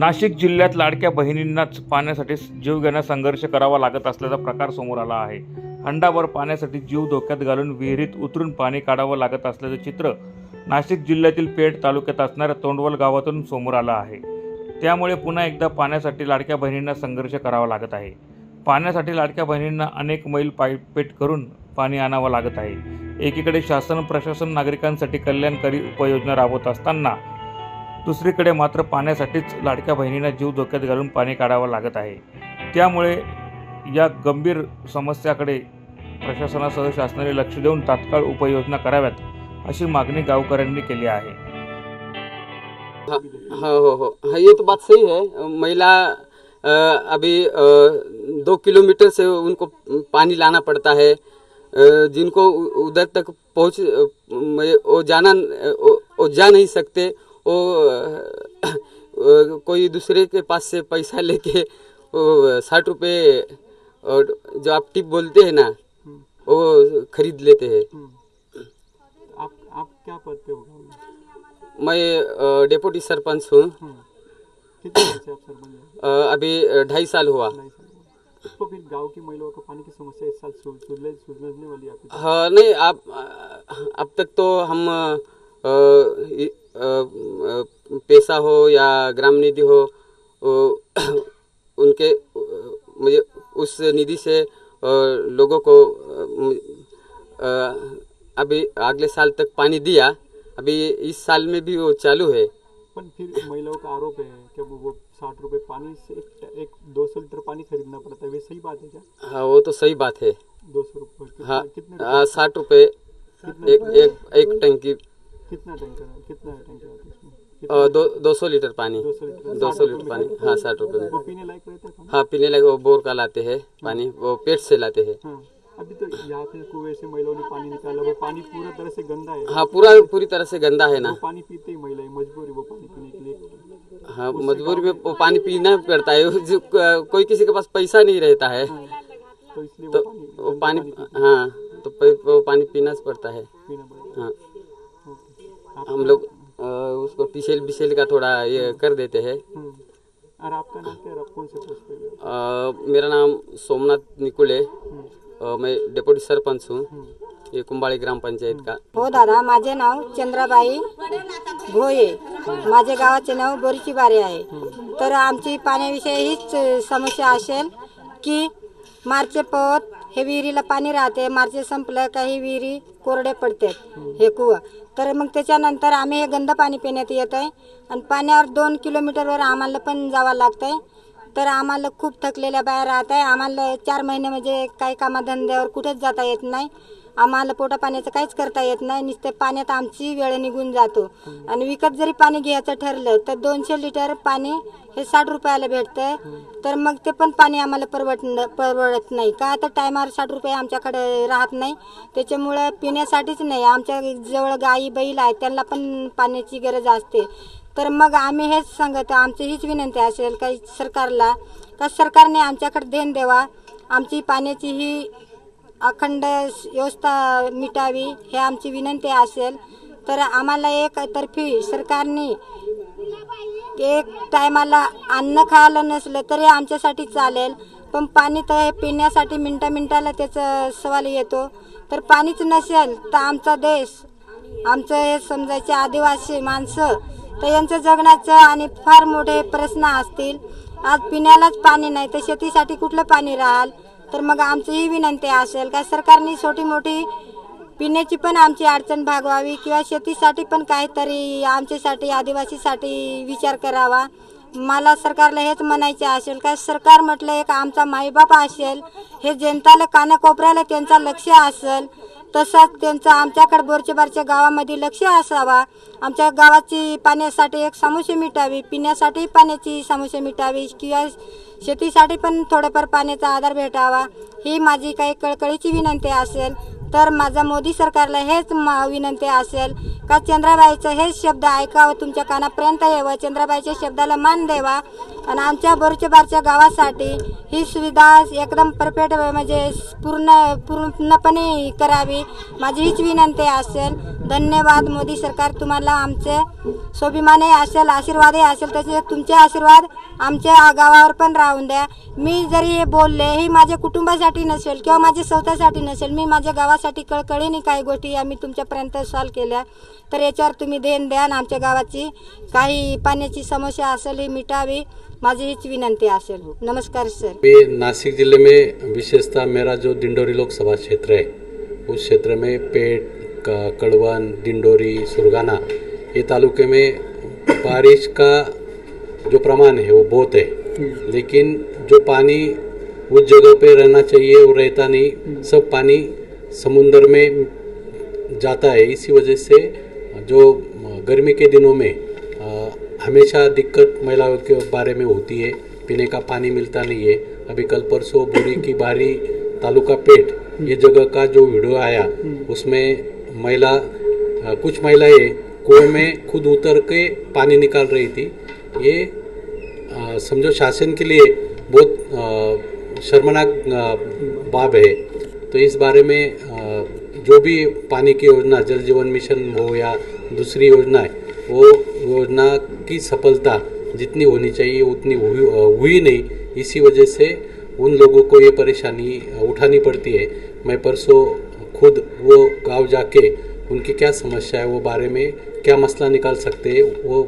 नाशिक जिल्ह्यात लाडक्या बहिणींनाच पाण्यासाठी जीवघेणा संघर्ष करावा लागत असल्याचा प्रकार समोर आला आहे. हंडाभर पाण्यासाठी जीव धोक्यात घालून विहिरीत उतरून पाणी काढावं लागत असल्याचं चित्र नाशिक जिल्ह्यातील पेठ तालुक्यात असणाऱ्या तोंडवल गावातून समोर आलं आहे. त्यामुळे पुन्हा एकदा पाण्यासाठी लाडक्या बहिणींना संघर्ष करावा लागत आहे. पाण्यासाठी लाडक्या बहिणींना अनेक मैल पायपेट करून पाणी आणावं लागत आहे. एकीकडे शासन प्रशासन नागरिकांसाठी कल्याणकारी उपाययोजना राबवत असताना दुसरीकडे मात्र पाण्यासाठीच लाडक्या बहिणींना जीव धोक्यात घालून पाणी काढावं लागत आहे. त्यामुळे या गंभीर समस्याकडे प्रशासनासह शासनाने लक्ष देऊन तात्काळ उपाययोजना कराव्यात अशी मागणी गावकऱ्यांनी केली आहे. हाँ हो हो. हाँ ये तो बात सही है. महिला अभी दो किलोमीटर से उनको पानी लाना पड़ता है। जिनको उधर तक पहुंच वो जाना वो जा नहीं सकते। वो कोई दूसरे के पास से पैसा लेके वो साठ रुपये और जो आप टिप बोलते हैं ना वो खरीद लेते हैं। आप आप क्या पे हो? मैं डेपुटी सरपंच हूँ। कितने साल से आप सरपंच हैं? अ, अभी ढाई साल हुआ। तो फिर गाँव की महिलाओं को पानी की समस्या इस साल सुलझने वाली है हाँ नहीं आप अब तक तो हम पैसा हो या ग्राम निधि हो उनके मुझे उस निधि से लोगों को अभी अगले साल तक पानी दिया। अभी इस साल में भी वो चालू है। पर फिर महिलाओं का आरोप है कि वो साठ रुपए पानी से एक, एक दो सौ लीटर पानी खरीदना पड़ता है। वे सही बात है क्या? हाँ वो तो सही बात है। दो सौ रुपये हाँ हाँ, साठ रुपये एक एक एक टंकी कितना टैंकर कितना टैंकर आता है इसमें दो दो सौ लीटर पानी। दो सौ लीटर? पानी। हाँ साठ रुपये में। वो पीने लायक रहता है हाँ पीने लगे वो बोर का लाते हैं पानी वो पेट से लाते हैं। हाँ। अभी तो यहाँ पे कुएँ से महिलाओं ने पानी निकाला वो पानी पूरा तरह से गंदा है। हाँ पूरा पूरी तरह से गंदा है ना। वो पानी पीते ही महिलाएँ मजबूर है वो पानी पीने के लिए। हाँ मजबूरी में वो पानी पीना पड़ता है जो कोई किसी के पास पैसा नहीं रहता है। तो इसलिए वो तो पानी वो पानी हाँ। तो वो पानी पीना पड़ता है। हाँ। हम लोग उसको टिशेल बिशेल का थोड़ा ये कर देते हैं। हम्म। और आपका नाम क्या है? कौन से पोस्ट हो? अ, मेरा नाम सोमनाथ निकुले। अ, मैं डेप्यूटी सरपंच हूँ। ये कुंबाड़ी ग्राम पंचायत का। हो दादा माझे नाव चंद्राबाई भोये। माझे गावाचे नाव बोरीची बारे आहे। तर आमची पाण्याविषयी हीच समस्या असेल की मार्चे पवत हे विहिरीला पाणी राहते मार्च संपलं काही विहिरी कोरडे पडतात हे कुवं. तर मग त्याच्यानंतर आम्ही हे गंद पाणी पिण्यात येत आहे. आणि पाण्यावर दोन किलोमीटरवर आम्हाला पण जावं लागतं आहे तर आम्हाला खूप थकलेल्या बाया राहत आहे. आम्हाला चार महिने म्हणजे काही कामाधंद्यावर कुठेच जाता येत नाही. आम्हाला पोटा पाण्याचं काहीच करता येत नाही. नुसतं पाण्यात आमची वेळ निघून जातो. आणि विकत जरी पाणी घ्यायचं ठरलं तर दोनशे लिटर पाणी हे साठ रुपयाला भेटतं तर मग ते पण पाणी आम्हाला परवड परवडत नाही. का तर टायमावर साठ रुपये आमच्याकडे राहत नाही. त्याच्यामुळं पिण्यासाठीच नाही. आमच्या जवळ गाई बैल आहेत त्यांना पण पाण्याची गरज असते. तर मग आम्ही हेच सांगत आमची हीच विनंती असेल काही सरकारला का सरकारने आमच्याकडे देण द्यावा. आमची पाण्याची ही अखंड व्यवस्था मिटावी हे आमची विनंती असेल. तर आम्हाला एक तर्फी सरकारने एक टायमाला अन्न खायला नसलं तरी आमच्यासाठी चालेल. पण पाणी तर हे पिण्यासाठी मिनटा मिनटाला त्याचं सवाल येतो. तर पाणीच नसेल तर आमचा देश आमचं हे समजायचे आदिवासी माणसं तर यांचं जगण्याचं आणि फार मोठे प्रश्न असतील. आज पिण्यालाच पाणी नाही तर शेतीसाठी कुठलं पाणी राहाल? तर मग आमची ही विनंती असेल का सरकारने छोटी मोठी पिण्याची पण आमची अडचण भागवावी किंवा शेतीसाठी पण काहीतरी आमच्यासाठी आदिवासीसाठी विचार करावा. मला सरकारला हेच म्हणायचे असेल का सरकार म्हटलं एक आमचा माईबाप असेल हे जनताला कानाकोपऱ्याला त्यांचा लक्ष असेल तसंच त्यांचा आमच्याकडे बोरचेबारच्या गावामध्ये लक्ष असावा. आमच्या गावाची पाण्यासाठी एक समस्या मिटावी पिण्यासाठी पाण्याची समस्या मिटावी किंवा शेतीसाठी पण थोडंफार पाण्याचा आधार भेटावा. ही माझी काही कळकळीची विनंती असेल. तर माझा मोदी सरकारला हेच मा- विनंती असेल का चंद्राबाईचं हेच शब्द ऐकावं तुमच्या कानापर्यंत यावं चंद्राबाईच्या शब्दाला मान द्यावा आणि आमच्या बोरच्या गावासाठी ही सुविधा एकदम परफेक्ट म्हणजे पूर्ण पूर्णपणे करावी. माझी हीच विनंती असेल. धन्यवाद मोदी सरकार तुम्हाला आमचे स्वाभिमानही असेल आशीर्वादही असेल तसे तुमचे आशीर्वाद आमच्या गावावर पण राहून द्या. मी जरी हे बोलले हे माझ्या कुटुंबासाठी नसेल किंवा माझ्या स्वतःसाठी नसेल मी माझ्या गावासाठी कळकळीने काही गोष्टी आम्ही तुमच्यापर्यंत सॉल्व केल्या. तर याच्यावर तुम्ही देण द्या आमच्या गावाची काही पाण्याची समस्या असेल ही मिटावी. माझी हीच विनंती असेल. नमस्कार सर. मैं नासिक जिले में विशेषतः मेरा जो डिंडोरी लोकसभा क्षेत्र है उस क्षेत्र में पेट कड़वन डिंडोरी सुरगाना ये तालुके में बारिश का जो प्रमाण है वो बहुत है। लेकिन जो पानी उस जगह पे रहना चाहिए वो रहता नहीं सब पानी समुंदर में जाता है। इसी वजह से जो गर्मी के दिनों में अ, हमेशा दिक्कत महिलाओं के बारे में होती है। पीने का पानी मिलता नहीं है। अभी कल परसों बुरी की बारी तालुका पेट ये जगह का जो वीडियो आया उसमें महिला कुछ महिलाएँ कुएँ में खुद उतर के पानी निकाल रही थी। ये समझो शासन के लिए बहुत शर्मनाक बाब है। तो इस बारे में जो भी पानी की योजना, जल जीवन मिशन हो या दूसरी योजना है, वो योजना की सफलता जितनी होनी चाहिए, उतनी हुई हुई नहीं। इसी वजह से उन लोगों को ये परेशानी उठानी पड़ती है। मैं परसों खुद वो गाँव जाके उनकी क्या समस्या है, वो बारे में क्या मसला निकाल सकते हैं, वो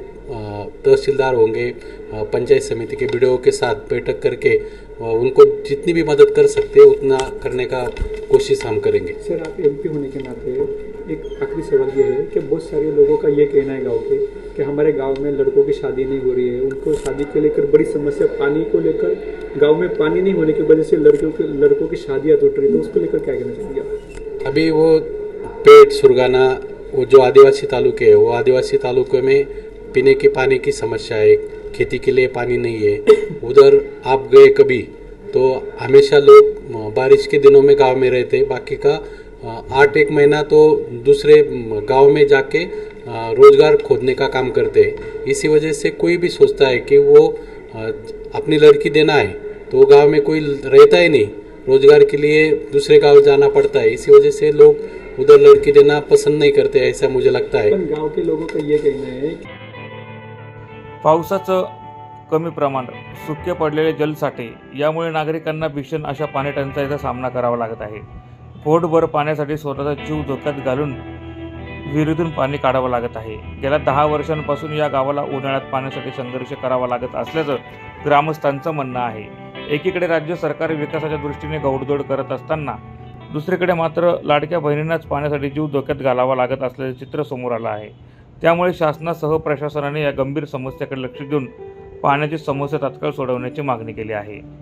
तहसीलदार होंगे पंचायत समिति के बीडीओ के साथ बैठक करके उनको जितनी भी मदद कर सकते हैं, उतना करने का कोशिश हम करेंगे। सर, आप एमपी होने के नाते एक आखिरी सवाल ये है कि बहुत सारे लोगों का ये कहना है गाँव के कि हमारे गाँव में लड़कों की शादी नहीं हो रही है, उनको शादी के लेकर बड़ी समस्या, पानी को लेकर गाँव में पानी नहीं होने की वजह से लड़कियों के, लड़कों की शादियाँ टूट रही तो उसको लेकर क्या कहना चाहिए अभी वो पेट सुरगाना, वो जो आदिवासी तालुके है, वो आदिवासी तालुके में पीने के पानी की समस्या है, खेती के लिए पानी नहीं है। उधर आप गए कभी तो हमेशा लोग बारिश के दिनों में गाँव में रहते बाकी का आठ एक महीना तो दूसरे गाँव में जाके रोज़गार खोदने का काम करते हैं। इसी वजह से कोई भी सोचता है कि वो अपनी लड़की देना है तो गाँव में कोई रहता ही नहीं। रोजगार के लिए दूसरे गांव जाना पड़ता है। इसी वजह से लोग उधर लड़की देना पसंद नहीं करते ऐसा मुझे लगता है। पण गांव के लोगों का ये कहना है पावसाचं कमी प्रमाण सुके पडलेले जलसाठे यामुळे नागरिकांना भीषण अशा पाणी टंचाईचा सामना करावा लागत आहे. पोटभर पाण्यासाठी स्वतःचा जीव धोक्यात घालून विहिरीतून पाणी काढावं लागत आहे. गेल्या दहा वर्षांपासून या गावाला उन्हाळ्यात पाण्यासाठी संघर्ष करावा लागत असल्याचं ग्रामस्थांचं म्हणणं आहे. एकीकडे राज्य सरकार विकासाच्या दृष्टीने गौडदौड करत असताना दुसरीकडे मात्र लाडक्या बहिणींनाच पाण्यासाठी जीव धोक्यात घालावा लागत असल्याचे चित्र समोर आलं आहे. त्यामुळे शासनासह प्रशासनाने या गंभीर समस्येकडे लक्ष देऊन पाण्याची समस्या तात्काळ सोडवण्याची मागणी केली आहे.